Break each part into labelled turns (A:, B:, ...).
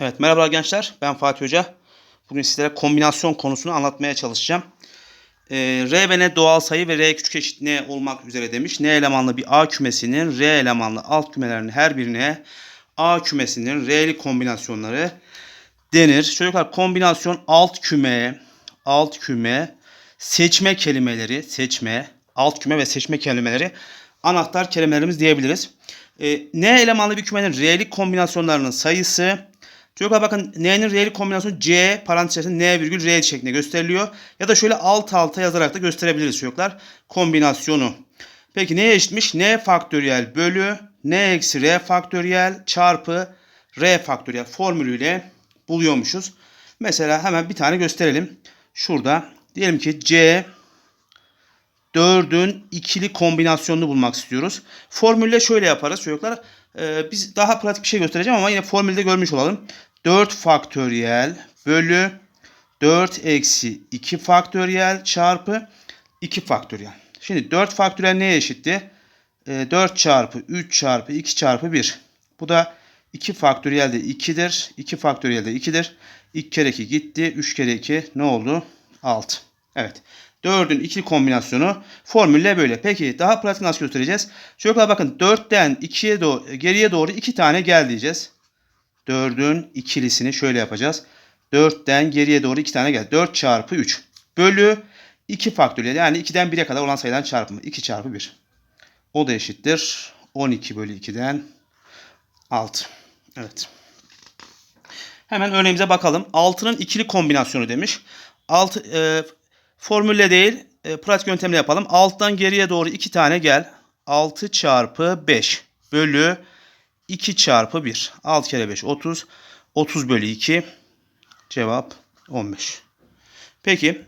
A: Evet merhaba gençler ben Fatih Hoca. Bugün sizlere kombinasyon konusunu anlatmaya çalışacağım. Ee, R ve N doğal sayı ve R küçük eşit N olmak üzere demiş. N elemanlı bir A kümesinin R elemanlı alt kümelerinin her birine A kümesinin R'li kombinasyonları denir. Çocuklar kombinasyon alt küme, alt küme, seçme kelimeleri, seçme, alt küme ve seçme kelimeleri anahtar kelimelerimiz diyebiliriz. Ee, N elemanlı bir kümenin R'li kombinasyonlarının sayısı Çocuklar bakın N'nin R'li kombinasyonu C parantez N virgül R şeklinde gösteriliyor. Ya da şöyle alt alta yazarak da gösterebiliriz çocuklar. Kombinasyonu. Peki neye eşitmiş? N faktöriyel bölü N eksi R faktöriyel çarpı R faktöriyel formülüyle buluyormuşuz. Mesela hemen bir tane gösterelim. Şurada diyelim ki C 4'ün ikili kombinasyonunu bulmak istiyoruz. Formülle şöyle yaparız çocuklar. Ee, biz daha pratik bir şey göstereceğim ama yine formülde görmüş olalım. 4 faktöriyel bölü 4 eksi 2 faktöriyel çarpı 2 faktöriyel. Şimdi 4 faktöriyel neye eşitti? Ee, 4 çarpı 3 çarpı 2 çarpı 1. Bu da 2 faktöriyel de 2'dir. 2 faktöriyel de 2'dir. 2 kere 2 gitti. 3 kere 2 ne oldu? 6. Evet. 4'ün ikili kombinasyonu formülle böyle. Peki daha pratik nasıl göstereceğiz? Çocuklar bakın 4'ten 2'ye doğru, geriye doğru 2 tane gel diyeceğiz. 4'ün ikilisini şöyle yapacağız. 4'ten geriye doğru 2 tane gel. 4 çarpı 3 bölü 2 faktöriyel. Yani 2'den 1'e kadar olan sayıların çarpımı. 2 çarpı 1. O da eşittir. 12 bölü 2'den 6. Evet. Hemen örneğimize bakalım. 6'nın ikili kombinasyonu demiş. 6 e, formülle değil e, pratik yöntemle yapalım. 6'dan geriye doğru 2 tane gel. 6 çarpı 5 bölü 2 çarpı 1. 6 kere 5 30. 30 bölü 2. Cevap 15. Peki.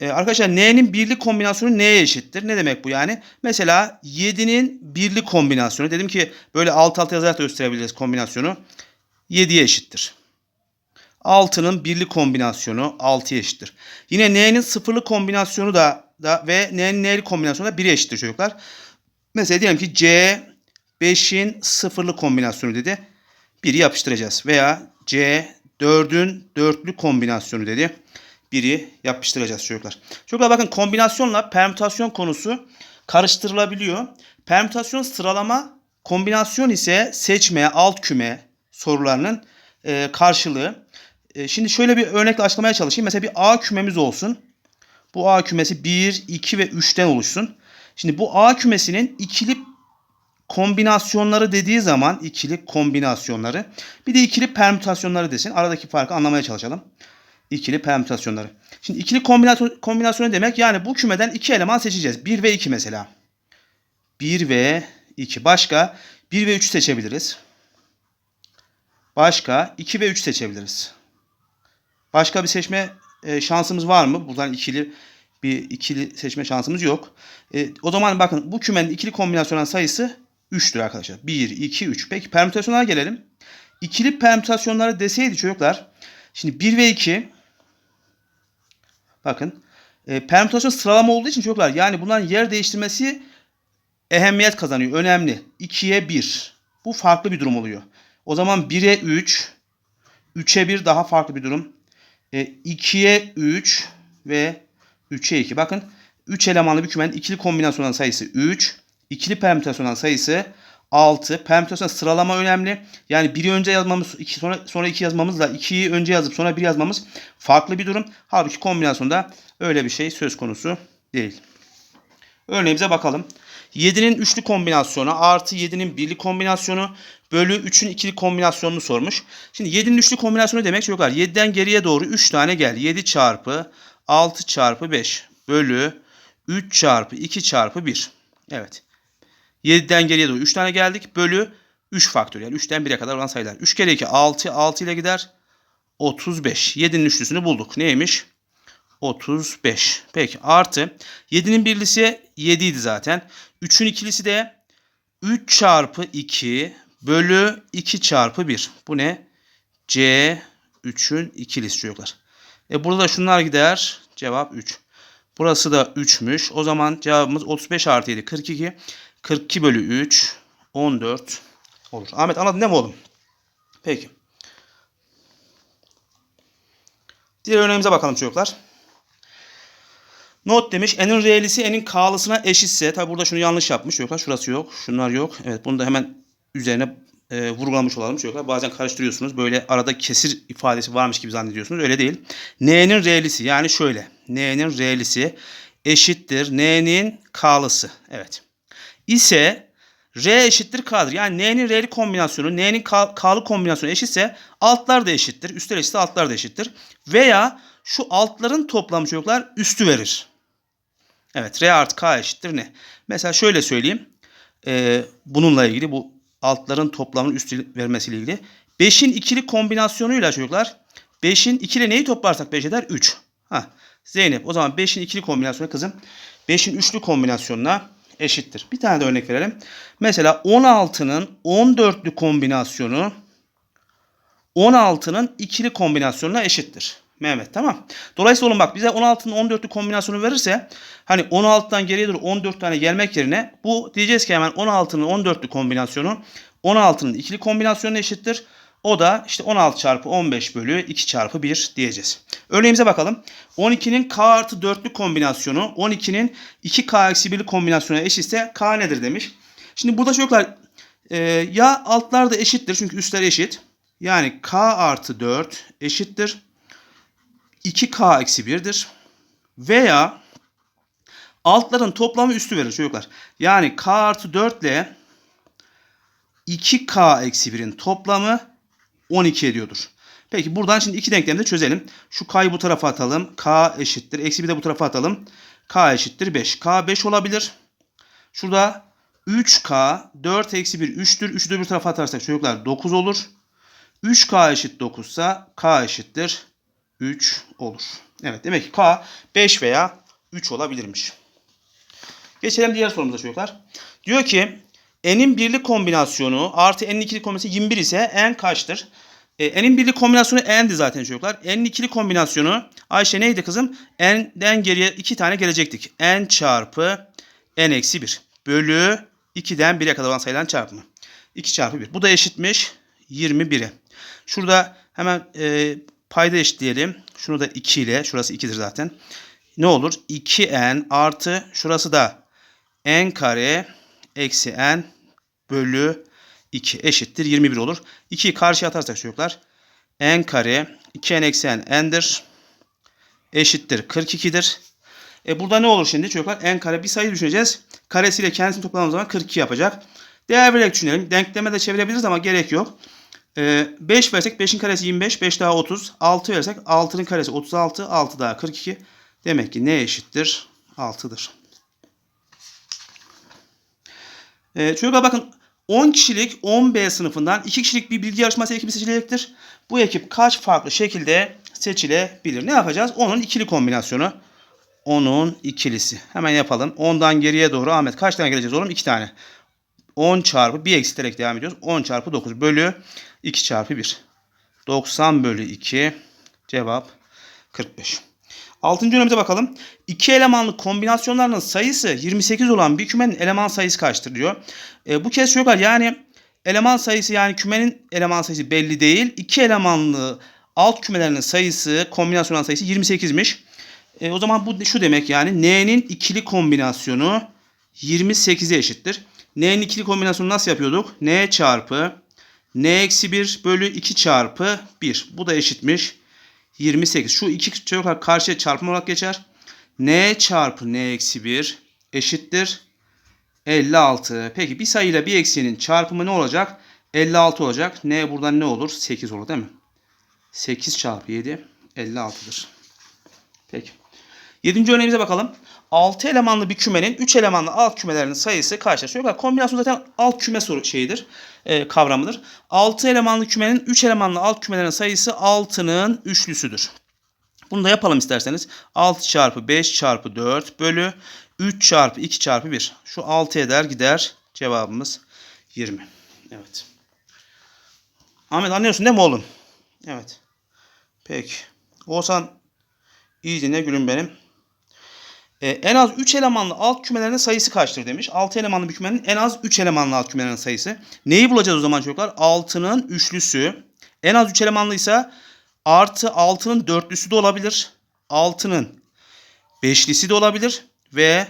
A: E, arkadaşlar n'nin birli kombinasyonu neye eşittir? Ne demek bu yani? Mesela 7'nin birli kombinasyonu. Dedim ki böyle alt alta yazarak da gösterebiliriz kombinasyonu. 7'ye eşittir. 6'nın birli kombinasyonu 6'ya eşittir. Yine n'nin sıfırlı kombinasyonu da, da ve n'nin n'li kombinasyonu da 1'e eşittir çocuklar. Mesela diyelim ki c 5'in sıfırlı kombinasyonu dedi. 1'i yapıştıracağız. Veya c 4'ün dörtlü kombinasyonu dedi. 1'i yapıştıracağız çocuklar. Çocuklar bakın kombinasyonla permütasyon konusu karıştırılabiliyor. Permütasyon sıralama, kombinasyon ise seçme, alt küme sorularının e, karşılığı. E, şimdi şöyle bir örnekle açıklamaya çalışayım. Mesela bir A kümemiz olsun. Bu A kümesi 1, 2 ve 3'ten oluşsun. Şimdi bu A kümesinin ikili kombinasyonları dediği zaman ikili kombinasyonları bir de ikili permütasyonları desin. Aradaki farkı anlamaya çalışalım. İkili permütasyonları. Şimdi ikili kombinasyon, kombinasyonu demek yani bu kümeden iki eleman seçeceğiz. 1 ve 2 mesela. 1 ve 2. Başka 1 ve 3 seçebiliriz. Başka 2 ve 3 seçebiliriz. Başka bir seçme e, şansımız var mı? Buradan ikili bir ikili seçme şansımız yok. E, o zaman bakın bu kümenin ikili kombinasyonel sayısı 3'tür arkadaşlar. 1, 2, 3. Peki permütasyonlara gelelim. İkili permütasyonları deseydi çocuklar. Şimdi 1 ve 2 bakın e, permütasyon sıralama olduğu için çocuklar yani bunların yer değiştirmesi ehemmiyet kazanıyor. Önemli. 2'ye 1. Bu farklı bir durum oluyor. O zaman 1'e 3, 3'e 1 daha farklı bir durum. E, 2'ye 3 ve 3'e 2. Bakın 3 elemanlı bir kümenin ikili kombinasyonel sayısı 3. İkili permütasyonel sayısı 6. Permütasyon sıralama önemli. Yani 1'i önce yazmamız, iki, sonra sonra 2 yazmamızla 2'yi önce yazıp sonra 1 yazmamız farklı bir durum. Halbuki kombinasyonda öyle bir şey söz konusu değil. Örneğimize bakalım. 7'nin üçlü kombinasyonu artı 7'nin birli kombinasyonu bölü 3'ün ikili kombinasyonunu sormuş. Şimdi 7'nin üçlü kombinasyonu demek çocuklar 7'den geriye doğru 3 tane gel. 7 çarpı 6 çarpı 5 bölü 3 çarpı 2 çarpı 1. Evet. 7'den geriye doğru 3 tane geldik. Bölü 3 faktöriyel. 3'ten 1'e kadar olan sayılar. 3 kere 2 6. 6 ile gider. 35. 7'nin üçlüsünü bulduk. Neymiş? 35. Peki artı 7'nin birlisi 7 idi zaten. 3'ün ikilisi de 3 çarpı 2 bölü 2 çarpı 1. Bu ne? C 3'ün ikilisi çocuklar. E burada da şunlar gider. Cevap 3. Burası da 3'müş. O zaman cevabımız 35 artı 7 42. 42 bölü 3 14 olur. Ahmet anladın değil mi oğlum? Peki. Diğer örneğimize bakalım çocuklar. Not demiş n'in r'lisi n'in k'lısına eşitse. Tabi burada şunu yanlış yapmış çocuklar. Şurası yok. Şunlar yok. Evet bunu da hemen üzerine e, vurgulamış olalım çocuklar. Bazen karıştırıyorsunuz. Böyle arada kesir ifadesi varmış gibi zannediyorsunuz. Öyle değil. N'nin r'lisi yani şöyle. N'nin r'lisi eşittir n'nin k'lısı. Evet. İse R eşittir K'dır. Yani N'nin R'li kombinasyonu, N'nin K'lı kombinasyonu eşitse altlar da eşittir. Üstler eşitse altlar da eşittir. Veya şu altların toplamı çocuklar üstü verir. Evet R artı K eşittir ne? Mesela şöyle söyleyeyim. Ee, bununla ilgili bu altların toplamının üstü vermesiyle ilgili. 5'in ikili kombinasyonuyla çocuklar 5'in ikili neyi toplarsak 5 eder? 3. Ha, Zeynep o zaman 5'in ikili kombinasyonu kızım 5'in üçlü kombinasyonuna eşittir. Bir tane de örnek verelim. Mesela 16'nın 14'lü kombinasyonu 16'nın ikili kombinasyonuna eşittir. Mehmet tamam. Dolayısıyla oğlum bak bize 16'nın 14'lü kombinasyonu verirse hani 16'dan geriye doğru 14 tane gelmek yerine bu diyeceğiz ki hemen 16'nın 14'lü kombinasyonu 16'nın ikili kombinasyonuna eşittir. O da işte 16 çarpı 15 bölü 2 çarpı 1 diyeceğiz. Örneğimize bakalım. 12'nin k artı 4'lü kombinasyonu 12'nin 2k eksi 1'li kombinasyonuna eşitse k nedir demiş. Şimdi burada çocuklar e, ya altlar da eşittir çünkü üstler eşit. Yani k artı 4 eşittir. 2k eksi 1'dir. Veya altların toplamı üstü verir çocuklar. Yani k artı 4 ile 2k eksi 1'in toplamı 12 ediyordur. Peki buradan şimdi iki denklemi de çözelim. Şu k'yı bu tarafa atalım. k eşittir. Eksi bir de bu tarafa atalım. k eşittir 5. k 5 olabilir. Şurada 3k 4 eksi 1 3'tür. 3'ü de bir tarafa atarsak çocuklar 9 olur. 3k eşit 9 ise k eşittir 3 olur. Evet demek ki k 5 veya 3 olabilirmiş. Geçelim diğer sorumuza çocuklar. Diyor ki n'in birli kombinasyonu artı n'in ikili kombinasyonu 21 ise n kaçtır? E, n'in birli kombinasyonu n'di zaten çocuklar. N'in ikili kombinasyonu Ayşe neydi kızım? n'den geriye 2 tane gelecektik. n çarpı n eksi 1 bölü 2'den 1'e kadar olan sayıların çarpımı. 2 çarpı 1. Bu da eşitmiş 21'e. Şurada hemen e, payda eşitleyelim. Şunu da 2 ile. Şurası 2'dir zaten. Ne olur? 2n artı şurası da n kare eksi n bölü 2 eşittir 21 olur. 2'yi karşıya atarsak çocuklar n kare 2n eksi n n'dir. Eşittir 42'dir. E burada ne olur şimdi çocuklar? n kare bir sayı düşüneceğiz. Karesiyle kendisini topladığımız zaman 42 yapacak. Değer vererek düşünelim. Denkleme de çevirebiliriz ama gerek yok. E, 5 versek 5'in karesi 25. 5 daha 30. 6 versek 6'nın karesi 36. 6 daha 42. Demek ki ne eşittir? 6'dır. Ee, çocuklar bakın 10 kişilik 10B sınıfından 2 kişilik bir bilgi yarışması ekibi seçilecektir. Bu ekip kaç farklı şekilde seçilebilir? Ne yapacağız? Onun ikili kombinasyonu. Onun ikilisi. Hemen yapalım. 10'dan geriye doğru Ahmet kaç tane geleceğiz oğlum? 2 tane. 10 çarpı 1 eksilterek devam ediyoruz. 10 çarpı 9 bölü 2 çarpı 1. 90 bölü 2 cevap 45. Altıncı örneğimize bakalım. İki elemanlı kombinasyonlarının sayısı 28 olan bir kümenin eleman sayısı kaçtır diyor. E, bu kez çocuklar yani eleman sayısı yani kümenin eleman sayısı belli değil. İki elemanlı alt kümelerinin sayısı kombinasyonların sayısı 28'miş. E, o zaman bu şu demek yani n'nin ikili kombinasyonu 28'e eşittir. N'nin ikili kombinasyonu nasıl yapıyorduk? n çarpı n eksi 1 bölü 2 çarpı 1. Bu da eşitmiş. 28. Şu iki çocuklar karşıya çarpım olarak geçer. n çarpı n eksi 1 eşittir 56. Peki bir sayıyla bir eksiğinin çarpımı ne olacak? 56 olacak. n buradan ne olur? 8 olur değil mi? 8 çarpı 7 56'dır. Peki. Yedinci örneğimize bakalım. 6 elemanlı bir kümenin 3 elemanlı alt kümelerinin sayısı kaçtır? Çocuklar kombinasyon zaten alt küme soru şeyidir, e, kavramıdır. 6 elemanlı kümenin 3 elemanlı alt kümelerin sayısı 6'nın üçlüsüdür. Bunu da yapalım isterseniz. 6 çarpı 5 çarpı 4 bölü 3 çarpı 2 çarpı 1. Şu 6 eder gider. Cevabımız 20. Evet. Ahmet anlıyorsun değil mi oğlum? Evet. Peki. Oğuzhan iyi dinle gülüm benim. Ee, en az 3 elemanlı alt kümelerinin sayısı kaçtır demiş. 6 elemanlı bir kümenin en az 3 elemanlı alt kümelerinin sayısı. Neyi bulacağız o zaman çocuklar? 6'nın üçlüsü. En az 3 elemanlıysa Artı 6'nın dörtlüsü de olabilir. 6'nın beşlisi de olabilir. Ve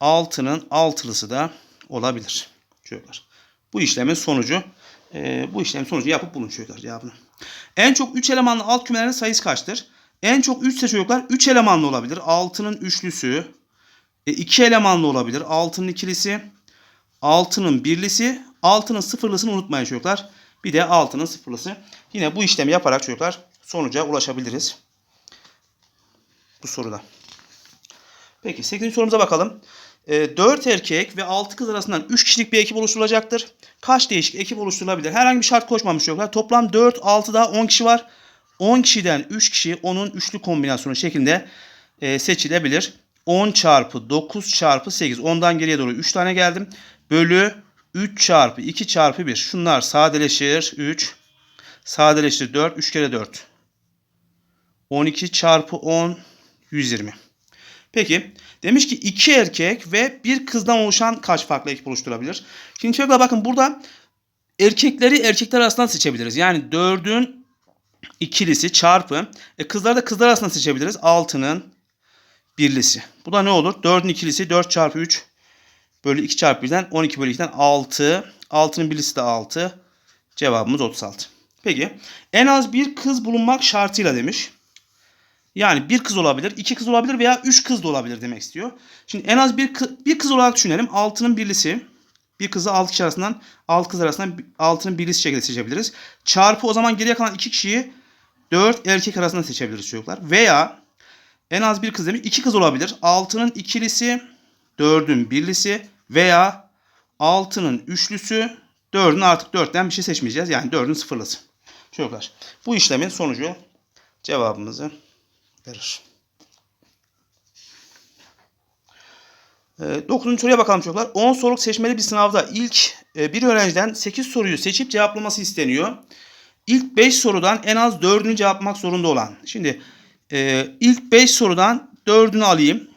A: 6'nın altılısı da olabilir. Çocuklar. Bu işlemin sonucu e, bu işlemin sonucu yapıp bulun çocuklar cevabını. En çok 3 elemanlı alt kümelerin sayısı kaçtır? En çok 3 ise çocuklar 3 elemanlı olabilir. 6'nın üçlüsü. 2 elemanlı olabilir. 6'nın ikilisi. 6'nın birlisi. 6'nın sıfırlısını unutmayın çocuklar. Bir de 6'nın sıfırlısı. Yine bu işlemi yaparak çocuklar sonuca ulaşabiliriz. Bu soruda. Peki 8. sorumuza bakalım. E, 4 erkek ve 6 kız arasından 3 kişilik bir ekip oluşturulacaktır. Kaç değişik ekip oluşturulabilir? Herhangi bir şart koşmamış çocuklar. Toplam 4, 6 daha 10 kişi var. 10 kişiden 3 kişi onun üçlü kombinasyonu şeklinde e, seçilebilir. 10 çarpı 9 çarpı 8. Ondan geriye doğru 3 tane geldim. Bölü 3 çarpı 2 çarpı 1. Şunlar sadeleşir. 3. Sadeleştir 4. 3 kere 4. 12 çarpı 10. 120. Peki demiş ki iki erkek ve bir kızdan oluşan kaç farklı ekip oluşturabilir? Şimdi çocuklar bakın burada erkekleri erkekler arasından seçebiliriz. Yani 4'ün ikilisi çarpı e, kızları da kızlar arasından seçebiliriz. 6'nın birlisi. Bu da ne olur? 4'ün ikilisi 4 çarpı 3 bölü 2 çarpı 1'den 12 bölü 2'den 6. 6'nın birlisi de 6. Cevabımız 36. Peki en az bir kız bulunmak şartıyla demiş. Yani bir kız olabilir, iki kız olabilir veya üç kız da olabilir demek istiyor. Şimdi en az bir, kız, bir kız olarak düşünelim. Altının birlisi. Bir kızı altı kişi arasından, altı kız arasından altının birlisi şekilde seçebiliriz. Çarpı o zaman geriye kalan iki kişiyi dört erkek arasından seçebiliriz çocuklar. Veya en az bir kız demiş iki kız olabilir. Altının ikilisi, dördün birlisi veya altının üçlüsü, dördün artık dörtten bir şey seçmeyeceğiz. Yani dördün sıfırlısı. Çocuklar bu işlemin sonucu cevabımızı verir. E, 9. soruya bakalım çocuklar. 10 soruluk seçmeli bir sınavda ilk e, bir öğrenciden 8 soruyu seçip cevaplaması isteniyor. İlk 5 sorudan en az 4'ünü cevaplamak zorunda olan. Şimdi e, ilk 5 sorudan 4'ünü alayım.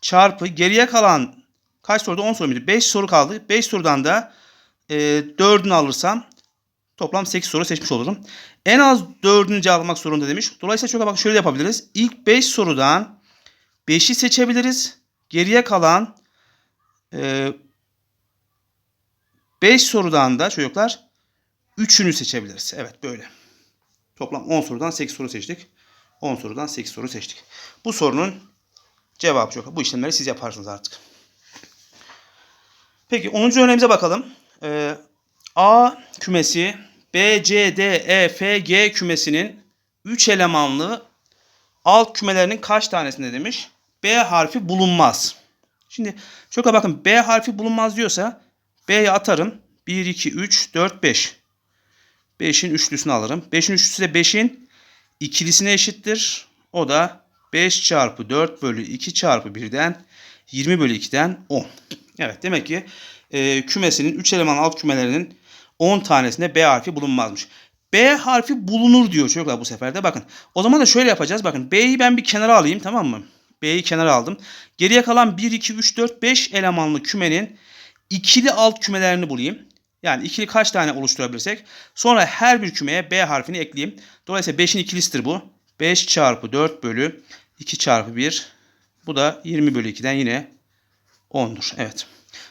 A: Çarpı geriye kalan kaç soruda 10 soru muydu? 5 soru kaldı. 5 sorudan da e, 4'ünü alırsam toplam 8 soru seçmiş olurum. En az 4'ünü cevaplamak zorunda demiş. Dolayısıyla şöyle bak şöyle yapabiliriz. İlk 5 sorudan 5'i seçebiliriz. Geriye kalan 5 sorudan da çocuklar 3'ünü seçebiliriz. Evet böyle. Toplam 10 sorudan 8 soru seçtik. 10 sorudan 8 soru seçtik. Bu sorunun cevabı çok. Bu işlemleri siz yaparsınız artık. Peki 10. örneğimize bakalım. Ee, A kümesi B, C, D, E, F, G kümesinin 3 elemanlı alt kümelerinin kaç tanesinde demiş? B harfi bulunmaz. Şimdi şöyle bakın B harfi bulunmaz diyorsa B'ye atarım. 1, 2, 3, 4, 5. 5'in üçlüsünü alırım. 5'in üçlüsü de 5'in ikilisine eşittir. O da 5 çarpı 4 bölü 2 çarpı 1'den 20 bölü 2'den 10. Evet demek ki e, kümesinin 3 eleman alt kümelerinin 10 tanesinde B harfi bulunmazmış. B harfi bulunur diyor çocuklar bu sefer de bakın. O zaman da şöyle yapacağız bakın. B'yi ben bir kenara alayım tamam mı? B'yi kenara aldım. Geriye kalan 1, 2, 3, 4, 5 elemanlı kümenin ikili alt kümelerini bulayım. Yani ikili kaç tane oluşturabilirsek. Sonra her bir kümeye B harfini ekleyeyim. Dolayısıyla 5'in ikilisidir bu. 5 çarpı 4 bölü 2 çarpı 1. Bu da 20 bölü 2'den yine 10'dur. Evet.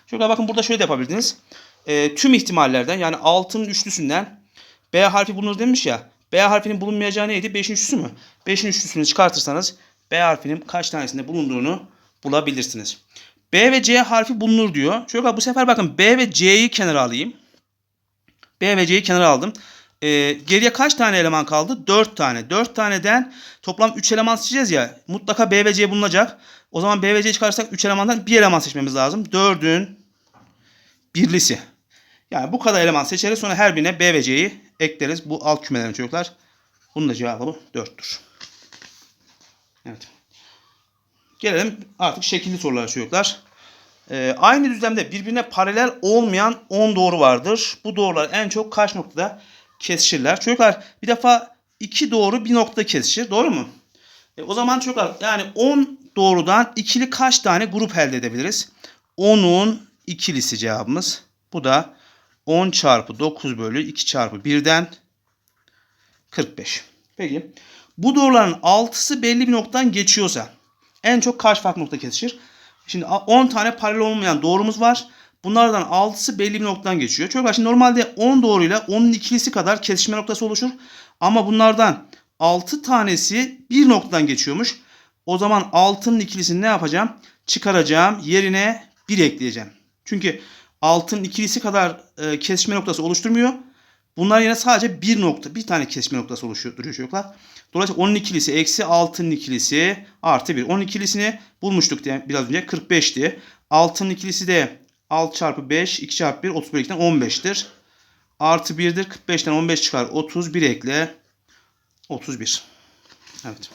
A: Çocuklar bakın burada şöyle de yapabilirsiniz. E, tüm ihtimallerden yani altının üçlüsünden B harfi bulunur demiş ya. B harfinin bulunmayacağı neydi? 5'in üçlüsü mü? 5'in üçlüsünü çıkartırsanız B harfinin kaç tanesinde bulunduğunu bulabilirsiniz. B ve C harfi bulunur diyor. Çocuklar bu sefer bakın B ve C'yi kenara alayım. B ve C'yi kenara aldım. Ee, geriye kaç tane eleman kaldı? 4 tane. 4 taneden toplam 3 eleman seçeceğiz ya. Mutlaka B ve C bulunacak. O zaman B ve C çıkarırsak 3 elemandan 1 eleman seçmemiz lazım. 4'ün birlisi. Yani bu kadar eleman seçeriz. Sonra her birine B ve C'yi ekleriz. Bu alt kümelerin çocuklar. Bunun da cevabı 4'tür. Evet. Gelelim artık şekilli sorulara çocuklar. Ee, aynı düzlemde birbirine paralel olmayan 10 doğru vardır. Bu doğrular en çok kaç noktada kesişirler? Çocuklar bir defa iki doğru bir nokta kesişir. Doğru mu? E, o zaman çocuklar yani 10 doğrudan ikili kaç tane grup elde edebiliriz? 10'un ikilisi cevabımız. Bu da 10 çarpı 9 bölü 2 çarpı 1'den 45. Peki. Bu doğruların 6'sı belli bir noktadan geçiyorsa en çok kaç farklı nokta kesişir? Şimdi 10 tane paralel olmayan doğrumuz var. Bunlardan 6'sı belli bir noktadan geçiyor. Çocuklar şimdi normalde 10 doğruyla 10'un ikilisi kadar kesişme noktası oluşur. Ama bunlardan 6 tanesi bir noktadan geçiyormuş. O zaman 6'nın ikilisini ne yapacağım? Çıkaracağım. Yerine 1 ekleyeceğim. Çünkü 6'nın ikilisi kadar e, kesişme noktası oluşturmuyor. Bunlar yine sadece bir nokta, bir tane kesme noktası oluşuyor duruyor çocuklar. Dolayısıyla 10'un ikilisi eksi 6'nın ikilisi artı 1. 10 ikilisini bulmuştuk diye biraz önce 45'ti. 6'nın ikilisi de 6 çarpı 5, 2 çarpı 1, 30 bölü 2'den 15'tir. Artı 1'dir. 45'ten 15 çıkar. 31 ekle. 31. Evet.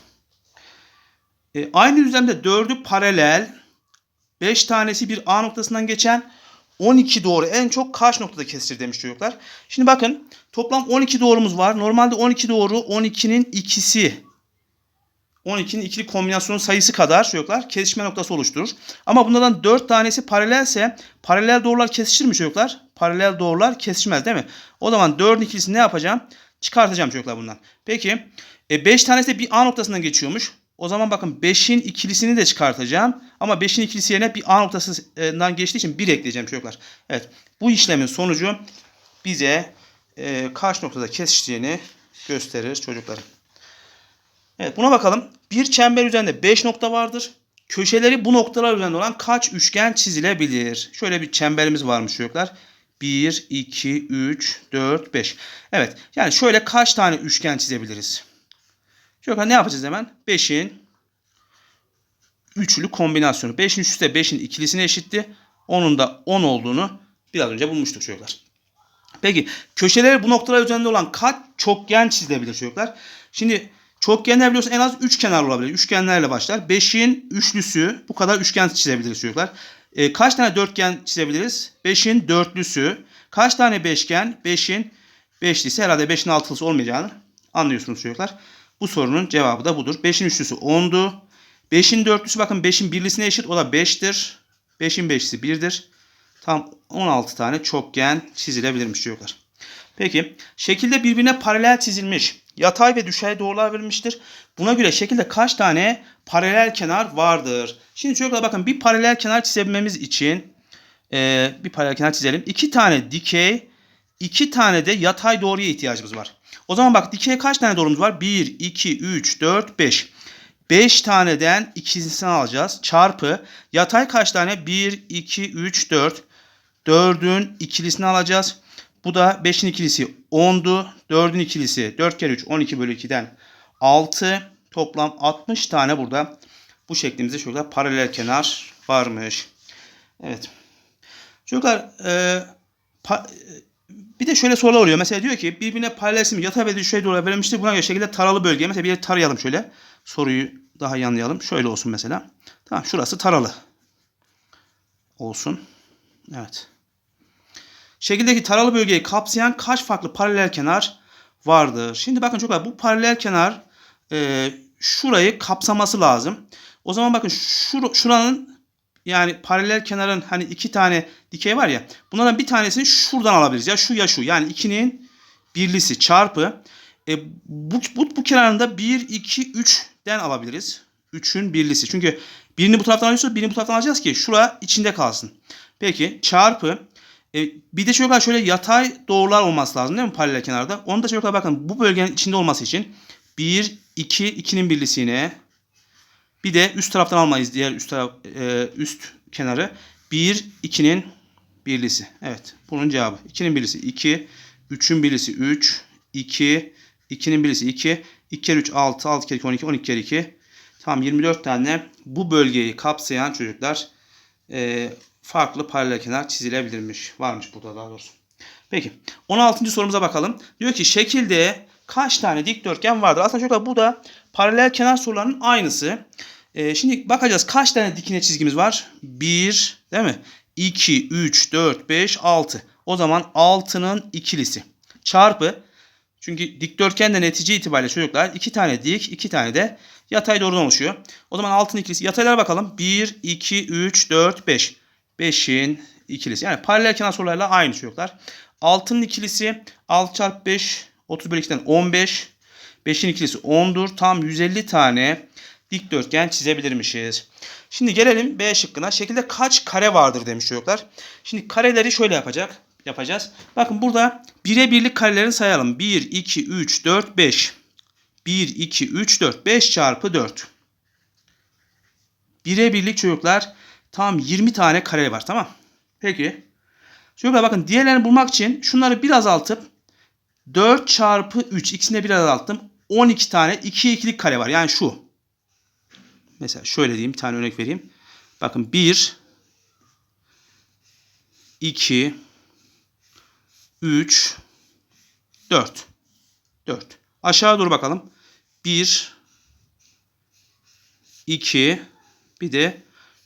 A: E, aynı düzlemde 4'ü paralel. 5 tanesi bir A noktasından geçen 12 doğru en çok kaç noktada kesişir demiş çocuklar. Şimdi bakın toplam 12 doğrumuz var. Normalde 12 doğru 12'nin ikisi 12'nin ikili kombinasyonu sayısı kadar çocuklar kesişme noktası oluşturur. Ama bunlardan 4 tanesi paralelse paralel doğrular kesişir mi çocuklar? Paralel doğrular kesişmez değil mi? O zaman 4'ün ikilisini ne yapacağım? Çıkartacağım çocuklar bundan. Peki 5 tanesi de bir A noktasından geçiyormuş. O zaman bakın 5'in ikilisini de çıkartacağım. Ama 5'in ikilisi yerine bir A noktasından geçtiği için 1 ekleyeceğim çocuklar. Evet. Bu işlemin sonucu bize e, kaç noktada kesiştiğini gösterir çocuklarım. Evet buna bakalım. Bir çember üzerinde 5 nokta vardır. Köşeleri bu noktalar üzerinde olan kaç üçgen çizilebilir? Şöyle bir çemberimiz varmış çocuklar. 1, 2, 3, 4, 5. Evet yani şöyle kaç tane üçgen çizebiliriz? Çocuklar ne yapacağız hemen? 5'in üçlü kombinasyonu. 5'in üçlüsü de 5'in ikilisine eşitti. Onun da 10 olduğunu biraz önce bulmuştuk çocuklar. Peki köşeleri bu noktalar üzerinde olan kaç çokgen çizilebilir çocuklar? Şimdi çokgenler biliyorsun en az 3 kenar olabilir. Üçgenlerle başlar. 5'in üçlüsü bu kadar üçgen çizebiliriz çocuklar. E, kaç tane dörtgen çizebiliriz? 5'in dörtlüsü. Kaç tane beşgen? 5'in beşlisi. Herhalde 5'in altılısı olmayacağını anlıyorsunuz çocuklar. Bu sorunun cevabı da budur. 5'in üçlüsü 10'du. 5'in dörtlüsü bakın 5'in birlisine eşit. O da 5'tir. 5'in beşlisi 1'dir. Tam 16 tane çokgen çizilebilirmiş çocuklar. Peki şekilde birbirine paralel çizilmiş yatay ve düşey doğrular verilmiştir. Buna göre şekilde kaç tane paralel kenar vardır? Şimdi çocuklar bakın bir paralel kenar çizebilmemiz için e, bir paralel kenar çizelim. İki tane dikey, iki tane de yatay doğruya ihtiyacımız var. O zaman bak dikey kaç tane doğrumuz var? 1, 2, 3, 4, 5. 5 taneden ikisini alacağız. Çarpı yatay kaç tane? 1, 2, 3, 4. 4'ün ikilisini alacağız. Bu da 5'in ikilisi 10'du. 4'ün ikilisi 4 kere 3 12 bölü 2'den 6. Toplam 60 tane burada bu şeklimizde şurada paralel kenar varmış. Evet. Çocuklar e, pa, bir de şöyle sorular oluyor. Mesela diyor ki birbirine paralel isim yatay ve düşey doğru verilmiştir. Buna göre şekilde taralı bölge. Mesela bir yere tarayalım şöyle. Soruyu daha iyi anlayalım. Şöyle olsun mesela. Tamam şurası taralı. Olsun. Evet. Şekildeki taralı bölgeyi kapsayan kaç farklı paralel kenar vardır? Şimdi bakın çocuklar bu paralel kenar e, şurayı kapsaması lazım. O zaman bakın şur, şuranın yani paralel kenarın hani iki tane dikey var ya bunlardan bir tanesini şuradan alabiliriz. Ya şu ya şu yani ikinin birlisi çarpı e, bu, bu, bu kenarında 1, 2, 3'den alabiliriz. 3'ün birlisi. Çünkü birini bu taraftan alıyorsa birini bu taraftan alacağız ki şura içinde kalsın. Peki çarpı e, bir de çocuklar şöyle yatay doğrular olması lazım değil mi paralel kenarda? Onu da çocuklar bakın bu bölgenin içinde olması için 1, 2, 2'nin birlisine bir de üst taraftan almayız diğer üst taraf e, üst kenarı 1, 2'nin birlisi. Evet bunun cevabı. 2'nin birlisi 2, 3'ün birlisi 3, 2, 2'nin birlisi 2, 2 kere 3 6, 6 kere 2 12, 12 kere 2. Tamam 24 tane bu bölgeyi kapsayan çocuklar e, farklı paralel kenar çizilebilirmiş. Varmış burada daha doğrusu. Peki 16. sorumuza bakalım. Diyor ki şekilde kaç tane dikdörtgen vardır? Aslında çocuklar bu da paralel kenar sorularının aynısı. Ee, şimdi bakacağız kaç tane dikine çizgimiz var? 1 değil mi? 2, 3, 4, 5, 6. O zaman 6'nın ikilisi. Çarpı çünkü dikdörtgen de netice itibariyle çocuklar iki tane dik, iki tane de yatay doğrudan oluşuyor. O zaman altın ikilisi. Yataylara bakalım. 1, 2, 3, 4, 5. 5'in ikilisi. Yani paralel kenar sorularla aynı çocuklar. Altının ikilisi 6 çarpı 5 30 bölü 2'den 15. 5'in ikilisi 10'dur. Tam 150 tane dikdörtgen çizebilirmişiz. Şimdi gelelim B şıkkına. Şekilde kaç kare vardır demiş çocuklar. Şimdi kareleri şöyle yapacak yapacağız. Bakın burada bire birlik karelerini sayalım. 1, 2, 3, 4, 5. 1, 2, 3, 4. 5 çarpı 4. Bire birlik çocuklar tam 20 tane kare var. Tamam. Peki. Çocuklar bakın diğerlerini bulmak için şunları bir azaltıp 4 çarpı 3 ikisini de bir azalttım. 12 tane 2 ikilik kare var. Yani şu. Mesela şöyle diyeyim bir tane örnek vereyim. Bakın 1 2 3 4 4 Aşağı doğru bakalım. 1 2 bir de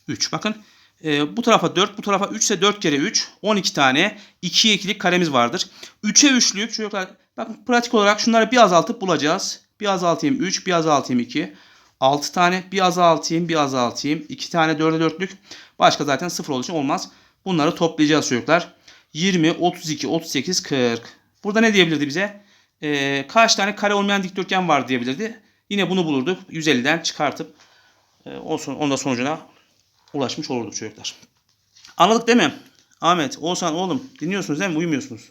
A: 3. Bakın e, bu tarafa 4, bu tarafa 3 ise 4 kere 3. 12 tane 2'ye 2'lik karemiz vardır. 3'e 3'lük çocuklar bakın pratik olarak şunları bir azaltıp bulacağız. Bir azaltayım 3, bir azaltayım 2. 6 tane bir azaltayım, bir azaltayım. 2 tane 4'e 4'lük. Başka zaten 0 olduğu için olmaz. Bunları toplayacağız çocuklar. 20, 32, 38, 40. Burada ne diyebilirdi bize? Ee, kaç tane kare olmayan dikdörtgen var diyebilirdi. Yine bunu bulurduk. 150'den çıkartıp e, olsun, onda sonucuna ulaşmış olurduk çocuklar. Anladık değil mi? Ahmet, Oğuzhan oğlum dinliyorsunuz değil mi? Uyumuyorsunuz.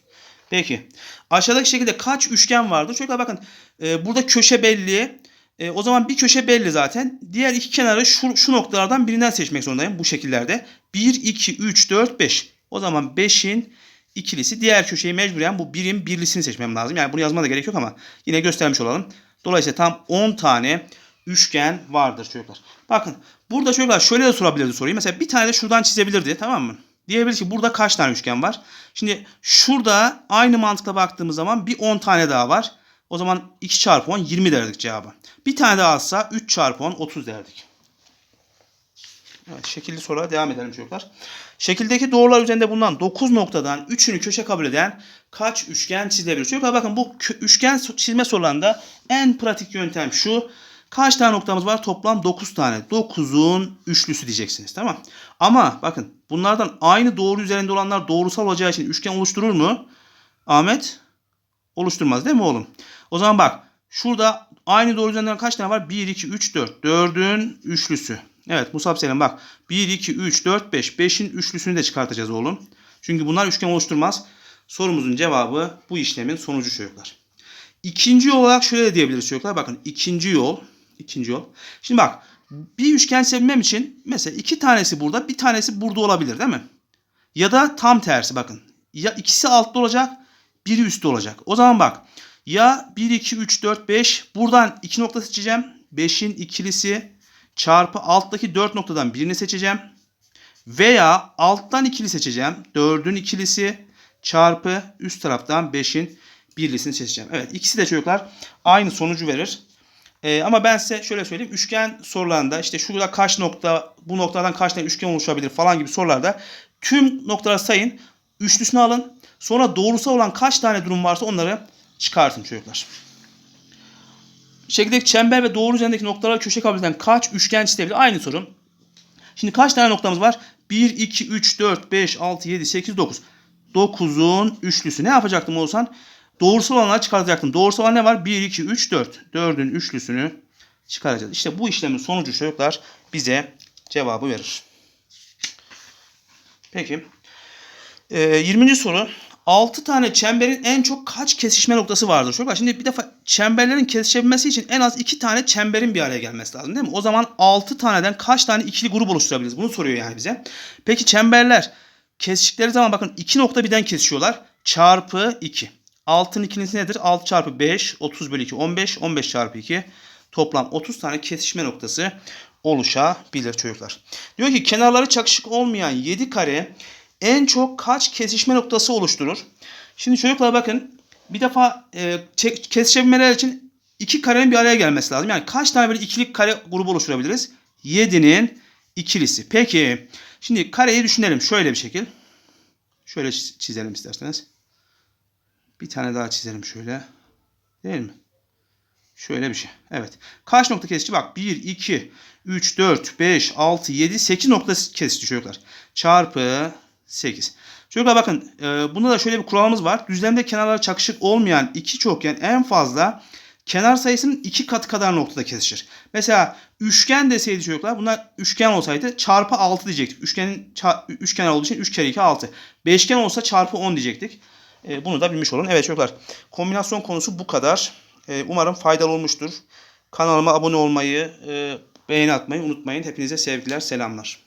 A: Peki. Aşağıdaki şekilde kaç üçgen vardır? Çocuklar bakın e, burada köşe belli. E, o zaman bir köşe belli zaten. Diğer iki kenarı şu, şu noktalardan birinden seçmek zorundayım bu şekillerde. 1, 2, 3, 4, 5. O zaman 5'in ikilisi diğer köşeyi mecburen bu birim birlisini seçmem lazım. Yani bunu yazmana da gerek yok ama yine göstermiş olalım. Dolayısıyla tam 10 tane üçgen vardır çocuklar. Bakın burada çocuklar şöyle de sorabilirdi soruyu. Mesela bir tane de şuradan çizebilirdi tamam mı? Diyebilir ki burada kaç tane üçgen var? Şimdi şurada aynı mantıkla baktığımız zaman bir 10 tane daha var. O zaman 2 çarpı 10 20 derdik cevabı. Bir tane daha alsa 3 çarpı 10 30 derdik. Evet, şekilli sorulara devam edelim çocuklar. Şekildeki doğrular üzerinde bulunan 9 noktadan 3'ünü köşe kabul eden kaç üçgen çizilebilir? Çocuklar bakın bu üçgen çizme sorularında en pratik yöntem şu. Kaç tane noktamız var? Toplam 9 tane. 9'un üçlüsü diyeceksiniz. Tamam. Ama bakın bunlardan aynı doğru üzerinde olanlar doğrusal olacağı için üçgen oluşturur mu? Ahmet? Oluşturmaz değil mi oğlum? O zaman bak. Şurada aynı doğru üzerinden kaç tane var? 1, 2, 3, 4. 4'ün üçlüsü. Evet Musab Selim bak. 1, 2, 3, 4, 5. 5'in üçlüsünü de çıkartacağız oğlum. Çünkü bunlar üçgen oluşturmaz. Sorumuzun cevabı bu işlemin sonucu çocuklar. İkinci yol olarak şöyle diyebiliriz çocuklar. Bakın ikinci yol. İkinci yol. Şimdi bak bir üçgen çizebilmem için mesela iki tanesi burada bir tanesi burada olabilir değil mi? Ya da tam tersi bakın. Ya ikisi altta olacak biri üstte olacak. O zaman bak ya 1, 2, 3, 4, 5 buradan iki nokta seçeceğim. 5'in ikilisi çarpı alttaki 4 noktadan birini seçeceğim. Veya alttan ikili seçeceğim. 4'ün ikilisi çarpı üst taraftan 5'in birlisini seçeceğim. Evet ikisi de çocuklar aynı sonucu verir. Ee, ama ben size şöyle söyleyeyim. Üçgen sorularında işte şurada kaç nokta bu noktadan kaç tane üçgen oluşabilir falan gibi sorularda tüm noktaları sayın. Üçlüsünü alın. Sonra doğrusal olan kaç tane durum varsa onları çıkartın çocuklar. Şekildeki çember ve doğru üzerindeki noktalar köşe kabul eden kaç üçgen çizebilir? Aynı soru. Şimdi kaç tane noktamız var? 1, 2, 3, 4, 5, 6, 7, 8, 9. 9'un üçlüsü. Ne yapacaktım olsan? Doğrusal olanları çıkartacaktım. Doğrusal olan ne var? 1, 2, 3, 4. 4'ün üçlüsünü çıkaracağız. İşte bu işlemin sonucu çocuklar bize cevabı verir. Peki. Ee, 20. soru. 6 tane çemberin en çok kaç kesişme noktası vardır? Çocuklar şimdi bir defa çemberlerin kesişebilmesi için en az 2 tane çemberin bir araya gelmesi lazım değil mi? O zaman 6 taneden kaç tane ikili grup oluşturabiliriz? Bunu soruyor yani bize. Peki çemberler kesiştikleri zaman bakın 2 nokta birden kesişiyorlar. Çarpı 2. 6'nın ikilisi nedir? 6 çarpı 5, 30 bölü 2, 15. 15 çarpı 2. Toplam 30 tane kesişme noktası oluşabilir çocuklar. Diyor ki kenarları çakışık olmayan 7 kare en çok kaç kesişme noktası oluşturur? Şimdi çocuklar bakın bir defa e, kesişebilmeler için iki karenin bir araya gelmesi lazım. Yani kaç tane böyle ikilik kare grubu oluşturabiliriz? 7'nin ikilisi. Peki şimdi kareyi düşünelim. Şöyle bir şekil. Şöyle çizelim isterseniz. Bir tane daha çizelim şöyle. Değil mi? Şöyle bir şey. Evet. Kaç nokta kesici? Bak 1, 2, 3, 4, 5, 6, 7, 8 nokta kesici çocuklar. Çarpı 8. Çocuklar bakın e, bunda da şöyle bir kuralımız var. Düzlemde kenarları çakışık olmayan iki çokgen en fazla kenar sayısının iki katı kadar noktada kesişir. Mesela üçgen deseydi çocuklar bunlar üçgen olsaydı çarpı 6 diyecektik. Üçgenin üçgen olduğu için 3 kere 2 6. Beşgen olsa çarpı 10 diyecektik. E, bunu da bilmiş olun. Evet çocuklar kombinasyon konusu bu kadar. E, umarım faydalı olmuştur. Kanalıma abone olmayı, e, beğeni atmayı unutmayın. Hepinize sevgiler, selamlar.